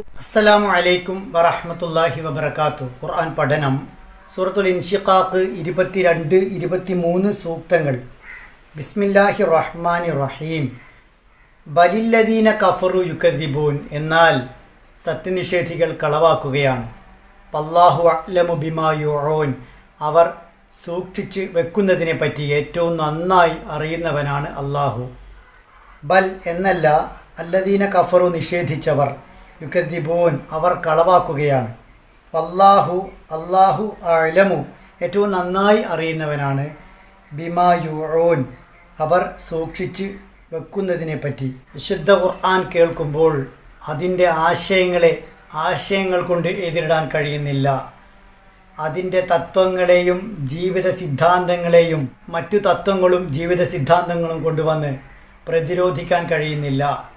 അസ്സലാമു അലൈക്കും വറഹമത്തല്ലാഹി വബർക്കാത്തു ഖുർആൻ പഠനം. സൂറത്തുൽ ഇൻഷിഖാഖ് ഇരുപത്തിരണ്ട് ഇരുപത്തിമൂന്ന് സൂക്തങ്ങൾ. ബിസ്മില്ലാഹി റഹ്മാൻ റഹീം. ബലില്ലദീന കഫറു യുക്കദിബൂൻ എന്നാൽ സത്യനിഷേധികൾ കളവാക്കുകയാണ്. പല്ലാഹു അലമു ബിമായുറോൻ അവർ സൂക്ഷിച്ച് വെക്കുന്നതിനെ പറ്റി ഏറ്റവും നന്നായി അറിയുന്നവനാണ് അള്ളാഹു ബൽ എന്നല്ല അല്ലദീന കഫറു നിഷേധിച്ചവർ. യുക്കദ്ദിബൂൻ അവർ കളവാക്കുകയാണ്. വല്ലാഹു അല്ലാഹു അലമു ഏറ്റവും നന്നായി അറിയുന്നവനാണ്. ബിമാ യുഊൻ അവർ സൂക്ഷിച്ച് വെക്കുന്നതിനെപ്പറ്റി. വിശുദ്ധ ഖുർആൻ കേൾക്കുമ്പോൾ അതിന്റെ ആശയങ്ങളെ ആശയങ്ങൾ കൊണ്ട് എതിരിടാൻ കഴിയുന്നില്ല. അതിന്റെ തത്വങ്ങളെയും ജീവിത സിദ്ധാന്തങ്ങളെയും മറ്റു തത്വങ്ങളും ജീവിത സിദ്ധാന്തങ്ങളും കൊണ്ടുവന്ന് പ്രതിരോധിക്കാൻ കഴിയുന്നില്ല.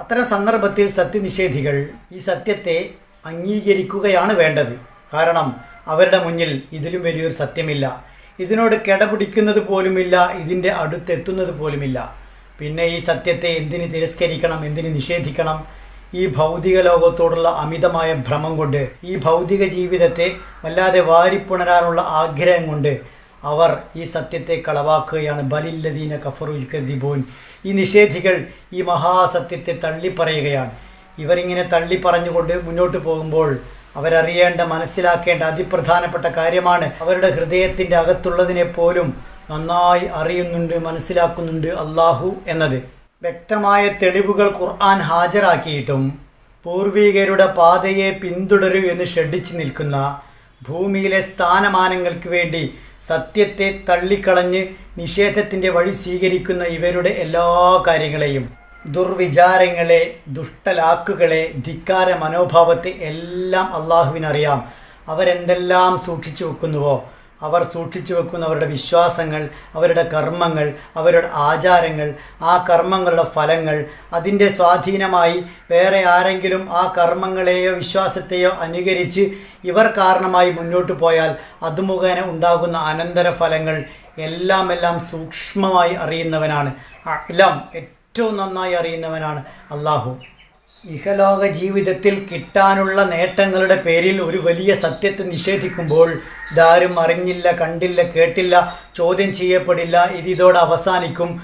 അത്തരം സന്ദർഭത്തിൽ സത്യനിഷേധികൾ ഈ സത്യത്തെ അംഗീകരിക്കുകയാണ് വേണ്ടത്. കാരണം അവരുടെ മുന്നിൽ ഇതിലും വലിയൊരു സത്യമില്ല. ഇതിനോട് കിടപിടിക്കുന്നത് പോലുമില്ല ഇതിന്റെ അടുത്തെത്തുന്നത് പോലുമില്ല. പിന്നെ ഈ സത്യത്തെ എന്തിന് തിരസ്കരിക്കണം എന്തിന് നിഷേധിക്കണം? ഈ ഭൗതിക ലോകത്തോടുള്ള അമിതമായ ഭ്രമം കൊണ്ട് ഈ ഭൗതിക ജീവിതത്തെ വല്ലാതെ വാരിപ്പുണരാനുള്ള ആഗ്രഹം കൊണ്ട് അവർ ഈ സത്യത്തെ കളവാക്കുകയാണ്. ബലില്ലദീന കഫറുൽ യുക്കദിബൂൻ ഈ നിഷേധികൾ ഈ മഹാസത്യത്തെ തള്ളിപ്പറയുകയാണ്. ഇവരിങ്ങനെ തള്ളി പറഞ്ഞുകൊണ്ട് മുന്നോട്ട് പോകുമ്പോൾ അവരറിയേണ്ട മനസ്സിലാക്കേണ്ട അതിപ്രധാനപ്പെട്ട കാര്യമാണ്. അവരുടെ ഹൃദയത്തിന്റെ അകത്തുള്ളതിനെ പോലും നന്നായി അറിയുന്നുണ്ട് മനസ്സിലാക്കുന്നുണ്ട് അള്ളാഹു എന്നത്. വ്യക്തമായ തെളിവുകൾ ഖുർആൻ ഹാജരാക്കിയിട്ടും പൂർവികരുടെ പാതയെ പിന്തുടരൂ എന്ന് ഷഡിച്ചു നിൽക്കുന്ന ഭൂമിയിലെ സ്ഥാനമാനങ്ങൾക്ക് വേണ്ടി സത്യത്തെ തള്ളിക്കളഞ്ഞ് നിഷേധത്തിന്റെ വഴി സ്വീകരിക്കുന്ന ഇവരുടെ എല്ലാ കാര്യങ്ങളെയും ദുർവിചാരങ്ങളെ ദുഷ്ടലാക്കുകളെ ധിക്കാര മനോഭാവത്തെ എല്ലാം അള്ളാഹുവിനറിയാം. അവരെന്തെല്ലാം സൂക്ഷിച്ചു വെക്കുന്നുവോ? അവർ സൂക്ഷിച്ചു വെക്കുന്ന അവരുടെ വിശ്വാസങ്ങൾ അവരുടെ കർമ്മങ്ങൾ അവരുടെ ആചാരങ്ങൾ ആ കർമ്മങ്ങളുടെ ഫലങ്ങൾ അതിന്റെ സ്വാധീനമായി വേറെ ആരെങ്കിലും ആ കർമ്മങ്ങളെയോ വിശ്വാസത്തെയോ അനുകരിച്ച് ഇവർ കാരണമായി മുന്നോട്ട് പോയാൽ അത് മുഖേന ഉണ്ടാകുന്ന അനന്തര ഫലങ്ങൾ എല്ലാം എല്ലാം സൂക്ഷ്മമായി അറിയുന്നവനാണ്. എല്ലാം ഏറ്റവും നന്നായി അറിയുന്നവനാണ് അള്ളാഹു ഇഹലോക ജീവിതത്തിൽ കിട്ടാനുള്ള നേട്ടങ്ങളുടെ പേരിൽ ഒരു വലിയ സത്യത്തെ നിഷേധിക്കുമ്പോൾ ഇതാരും അറിഞ്ഞില്ല കണ്ടില്ല കേട്ടില്ല ചോദ്യം ചെയ്യപ്പെടില്ല ഇത് ഇതോടെ അവസാനിക്കും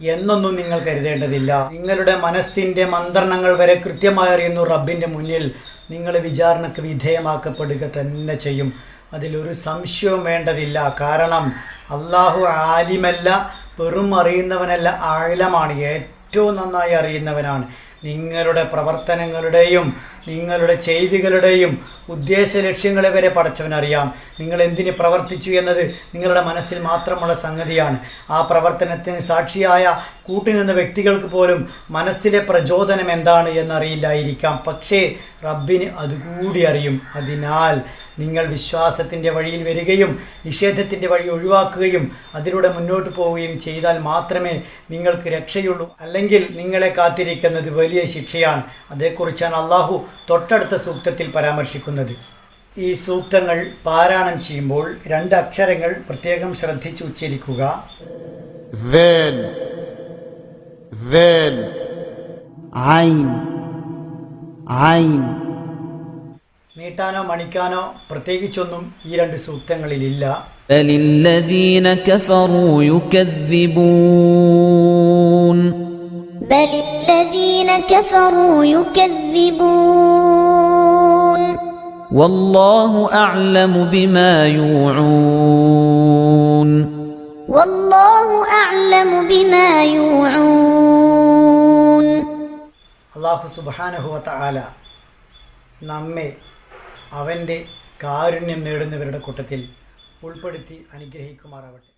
എന്നൊന്നും നിങ്ങൾ കരുതേണ്ടതില്ല. നിങ്ങളുടെ മനസ്സിന്റെ മന്ത്രണങ്ങൾ വരെ കൃത്യമായി അറിയുന്നു റബ്ബിന്റെ മുന്നിൽ. നിങ്ങൾ വിചാരണക്ക് വിധേയമാക്കപ്പെടുക തന്നെ ചെയ്യും. അതിലൊരു സംശയവും വേണ്ടതില്ല. കാരണം അള്ളാഹു ആലിമല്ല വെറും അറിയുന്നവനല്ല ആഴലമാണ് ഏറ്റവും നന്നായി അറിയുന്നവനാണ്. നിങ്ങളുടെ പ്രവർത്തനങ്ങളുടെയും നിങ്ങളുടെ ചെയ്തികളുടെയും ഉദ്ദേശ ലക്ഷ്യങ്ങളെ വരെ പടച്ചവനറിയാം നിങ്ങൾ എന്തിന് പ്രവർത്തിച്ചു എന്നത് നിങ്ങളുടെ മനസ്സിൽ മാത്രമുള്ള സംഗതിയാണ്. ആ പ്രവർത്തനത്തിന് സാക്ഷിയായ കൂട്ടിനിന്ന വ്യക്തികൾക്ക് പോലും മനസ്സിലെ പ്രചോദനം എന്താണ് എന്നറിയില്ലായിരിക്കാം. പക്ഷേ റബ്ബിന് അതുകൂടി അറിയും. അതിനാൽ നിങ്ങൾ വിശ്വാസത്തിന്റെ വഴിയിൽ വരികയും നിഷേധത്തിന്റെ വഴി ഒഴിവാക്കുകയും അതിലൂടെ മുന്നോട്ട് പോവുകയും ചെയ്താൽ മാത്രമേ നിങ്ങൾക്ക് രക്ഷയുള്ളൂ. അല്ലെങ്കിൽ നിങ്ങളെ കാത്തിരിക്കുന്നത് വലിയ ശിക്ഷയാണ്. അതേക്കുറിച്ചാണ് അള്ളാഹു തൊട്ടടുത്ത സൂക്തത്തിൽ പരാമർശിക്കുന്നത്. ഈ സൂക്തങ്ങൾ പാരായണം ചെയ്യുമ്പോൾ രണ്ട് അക്ഷരങ്ങൾ പ്രത്യേകം ശ്രദ്ധിച്ച് ഉച്ചരിക്കുക. ഐൻ ഐൻ നീട്ടാനോ മണിക്കാനോ പ്രത്യേകിച്ചൊന്നും ഈ രണ്ട് സൂക്തങ്ങളിലില്ല بل الذين كفروا يكذبون بل الذين كفروا يكذبون والله أعلم بما يوعون والله أعلم بما يوعون അള്ളാഹു സുബാനഹുവത്ത ആല നമ്മെ അവന്റെ കാരുണ്യം നേടുന്നവരുടെ കൂട്ടത്തിൽ ഉൾപ്പെടുത്തി അനുഗ്രഹിക്കുമാറാവട്ടെ.